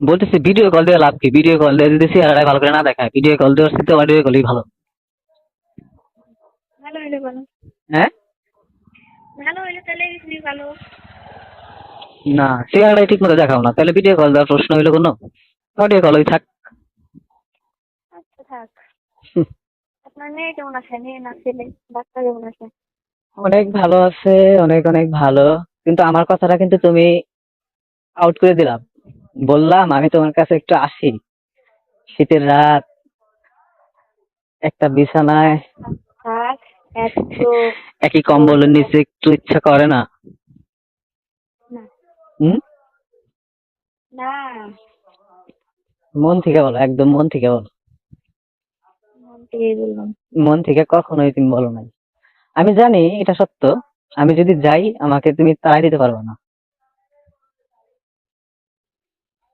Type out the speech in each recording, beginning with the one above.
বলতেছি video call দিয়ে লাভ কি? ভিডিও কল দিয়ে যদি চেহারাটা ভালো করে না দেখায় ভিডিও কল দেওয়ার সাথে অডিও কলই ভালো। ভালো হইলে ভালো হ্যাঁ? ভালো হইলে তাহলে ভালো। না চেহারাটাই ঠিক মতো দেখাও না। তাহলে ভিডিও কল দেওয়ার প্রশ্ন হইল কোনো? অডিও কলই থাক। আচ্ছা থাক। হুম। আপনার মেয়ে কেমন আছে? মেয়ে না ছেলে? বাচ্চা কেমন আছে? অনেক ভালো আছে অনেক অনেক ভালো। কিন্তু আমার কথাটা কিন্তু তুমি আউট করে দিলাম। বললাম আমি তোমার কাছে একটু আসি। শীতের রাত একটা বিছানায় একই কম্বলের নিচে একটু ইচ্ছা করে না? মন থেকে বলো একদম মন থেকে বলো। মন মন থেকে কখনোই তুমি বলো নাই। আমি জানি এটা সত্য। আমি যদি যাই আমাকে তুমি তাড়াই দিতে পারবে না।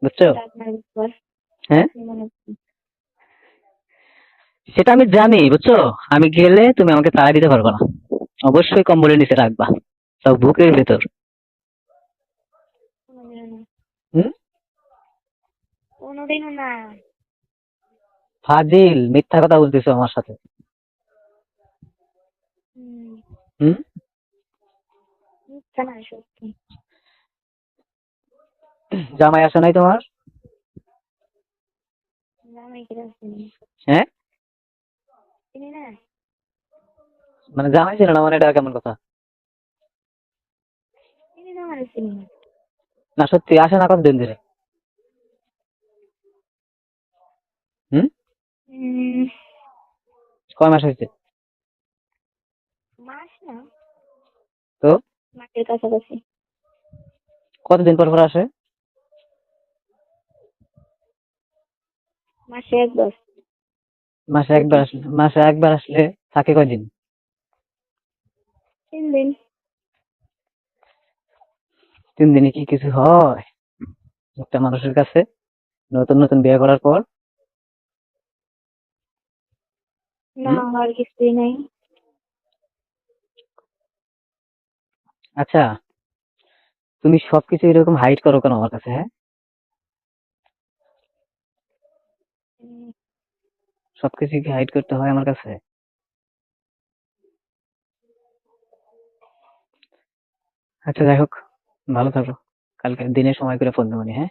বুঝছ? হ্যাঁ? মনে করেন। সেটা আমি জানি বুঝছ? আমি গেলে তুমি আমাকে তাড়াই দিতে পারবে না। অবশ্যই কম্বলের নিচে রাখবা। সব বুকের ভেতর। কোনোদিনও না। ফাজিল মিথ্যা কথা বলতেছো আমার সাথে। হুম। হুম? মিথ্যা না সত্যি। জামাই আসে নাই তোমার? হ্যাঁ? মানে জামাই ছিল না? মানে এটা কেমন কথা? না মানে না। না সত্যি আসে না কতদিন ধরে? হুম? কয় মাস হয়েছে? মাস না। তো? মাসের কাছাকাছি। কতদিন পর পর আসে? মাসে একবার। মাসে একবার আসলে মাসে একবার আসলে থাকে কয়দিন? তিন দিন। তিন দিনে কি কিছু হয়? একটা মানুষের কাছে নতুন নতুন বিয়ে করার পর? না আর কিছুই নাই। আচ্ছা তুমি সবকিছু এরকম হাইড করো কেন আমার কাছে হ্যাঁ? সবকিছু কি হাইড করতে হয় আমার কাছে? আচ্ছা যাই হোক, ভালো থাকো। কালকে দিনে সময় করে ফোন দেবো হ্যাঁ?